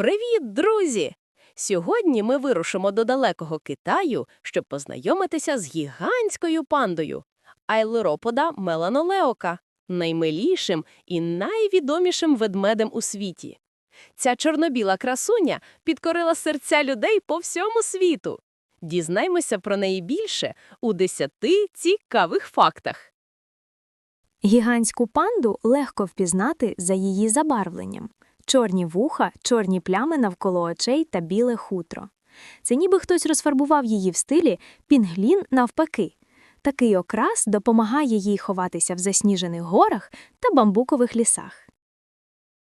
Привіт, друзі! Сьогодні ми вирушимо до далекого Китаю, щоб познайомитися з гігантською пандою Айлеропода меланолеока, наймилішим і найвідомішим ведмедем у світі. Ця чорнобіла красуня підкорила серця людей по всьому світу. Дізнаймося про неї більше у 10 цікавих фактах. Гігантську панду легко впізнати за її забарвленням. Чорні вуха, чорні плями навколо очей та біле хутро. Це ніби хтось розфарбував її в стилі пінглін навпаки. Такий окрас допомагає їй ховатися в засніжених горах та бамбукових лісах.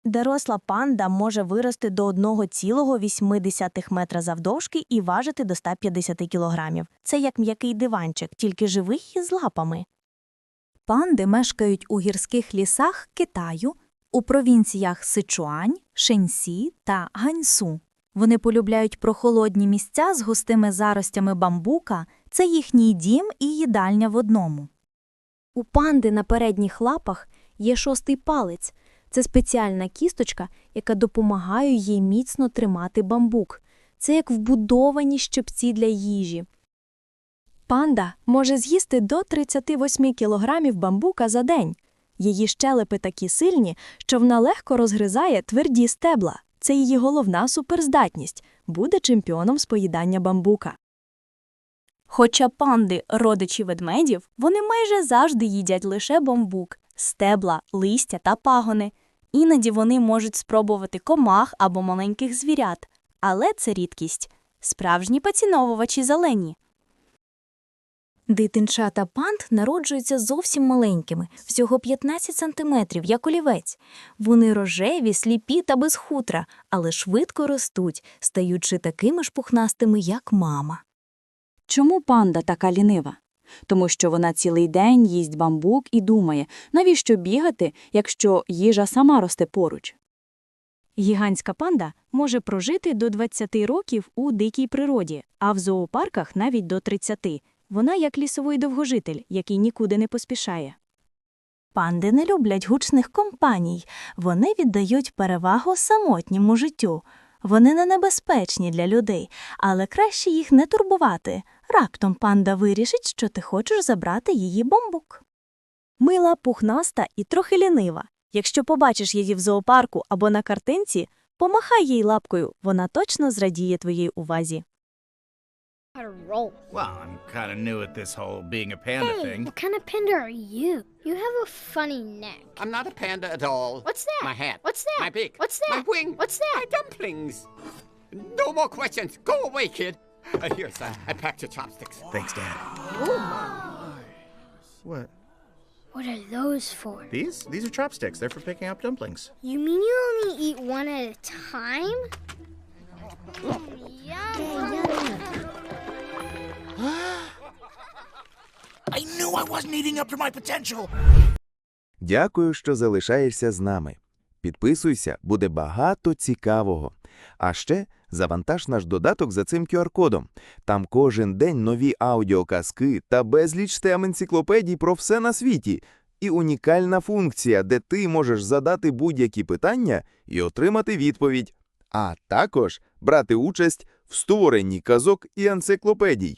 Доросла панда може вирости до 1,8 метра завдовжки і важити до 150 кілограмів. Це як м'який диванчик, тільки живий і з лапами. Панди мешкають у гірських лісах Китаю, у провінціях Сичуань, Шенсі та Ганьсу. Вони полюбляють прохолодні місця з густими заростями бамбука, це їхній дім і їдальня в одному. У панди на передніх лапах є шостий палець. Це спеціальна кісточка, яка допомагає їй міцно тримати бамбук. Це як вбудовані щепці для їжі. Панда може з'їсти до 38 кілограмів бамбука за день. Її щелепи такі сильні, що вона легко розгризає тверді стебла. Це її головна суперздатність буде чемпіоном з поїдання бамбука. Хоча панди родичі ведмедів, вони майже завжди їдять лише бамбук, стебла, листя та пагони. Іноді вони можуть спробувати комах або маленьких звірят, але це рідкість. Справжні поціновувачі зелені. Дитинчата панд народжуються зовсім маленькими, всього 15 сантиметрів, як олівець. Вони рожеві, сліпі та без хутра, але швидко ростуть, стаючи такими ж пухнастими, як мама. Чому панда така лінива? Тому що вона цілий день їсть бамбук і думає, навіщо бігати, якщо їжа сама росте поруч. Гігантська панда може прожити до 20 років у дикій природі, а в зоопарках навіть до 30. Вона як лісовий довгожитель, який нікуди не поспішає. Панди не люблять гучних компаній, вони віддають перевагу самотньому життю. Вони не небезпечні для людей, але краще їх не турбувати. Раптом панда вирішить, що ти хочеш забрати її бомбук. Мила, пухнаста і трохи лінива. Якщо побачиш її в зоопарку або на картинці, помахай їй лапкою, вона точно зрадіє твоїй увазі. How to roll. Well, I'm kind of new at this whole being a panda Hey, thing. what kind of panda are you? You have a funny neck. I'm not a panda at all. What's that? My hat. What's that? My beak. What's that? My wing. What's that? My dumplings. No more questions. Go away, kid. Uh, here, son. I packed your chopsticks. Thanks, Dad. Oh, my. What? What are those for? These? These are chopsticks. They're for picking up dumplings. You mean you only eat one at a time? Yum. I knew I wasn't eating up to my potential. Дякую, що залишаєшся з нами. Підписуйся, буде багато цікавого. А ще завантаж наш додаток за цим QR-кодом. Там кожен день нові аудіоказки та безліч тем енциклопедій про все на світі. І унікальна функція, де ти можеш задати будь-які питання і отримати відповідь. А також брати участь в створенні казок і енциклопедій.